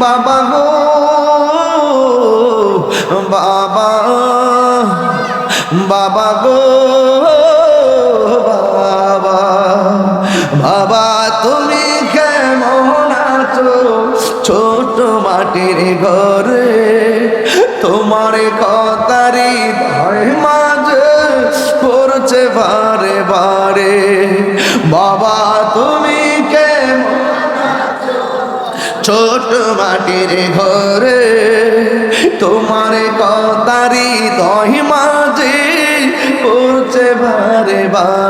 বাবা গো, বাবা বাবা গো, বাবা বাবা, তুমি কেমন আছো? ছোট মাটির ঘরে তোমার কথারি ভয় মাঝে পড়ছে বারে বারে। বাবা ছোট মাটির ঘরে তোমার কতারি দহি মাঝে পড়ছে বারে বারে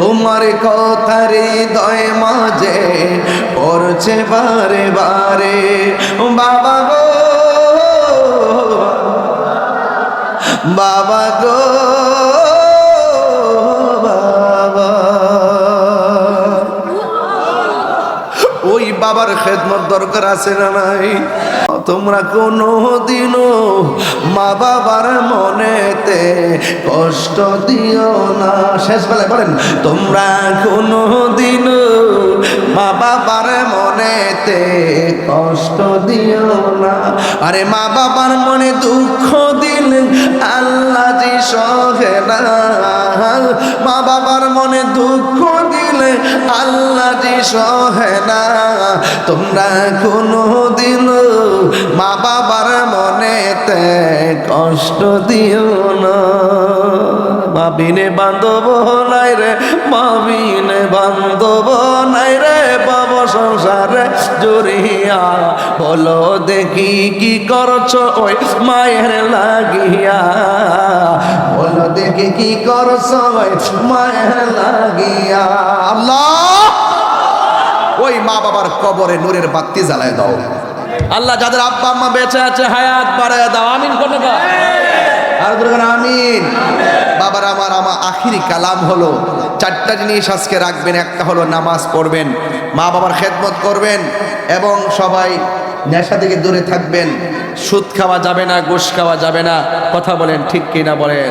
তোমার কথার হৃদয় মাঝে পড়ছে বারে বারে। বাবা গো বাবা গো, বাবা। ওই বাবার খেদমত দরকার আছে না নাই? তোমরা কোনো দিনও মা বাবার মনেতে কষ্ট দিও না। শেষ বেলায় বলেন, তোমরা কোনো দিনও মা বাবার মনেতে কষ্ট দিও না। আরে মা বাবার মনে দুঃখ দিলে আল্লাহ জি সহে না। মা বাবার মনে দুঃখ আল্লাহ সহে না। তোমরা কোনো দিন মা বাবার মনেতে কষ্ট দিও না। ভাবিনে বান্ধব নাই রে মাবিনে বান্ধব সংসারে জড়িয়া বলো দেখি কি করছ ওই মায়ের লাগিয়া। বলো দেখি কি করছ ওই মায়ের লাগিয়া। আল্লাহ! ওই মা বাবার কবরে নূরের বাতি জ্বালায় দাও। আল্লাহ যাদের আব্বা আম্মা বেঁচে আছে হায়াত বাড়ায় দাও। আমিন কোন আর দুর্গান আমিন। বাবার আমার আমার আখিরি কালাম হলো চারটা জিনিস আজকে রাখবেন, একটা হলো নামাজ পড়বেন, মা বাবার খেদমত করবেন, এবং সবাই নেশা থেকে দূরে থাকবেন। সুদ খাওয়া যাবে না গোস খাওয়া যাবে না, কথা বলেন ঠিক কিনা বলেন?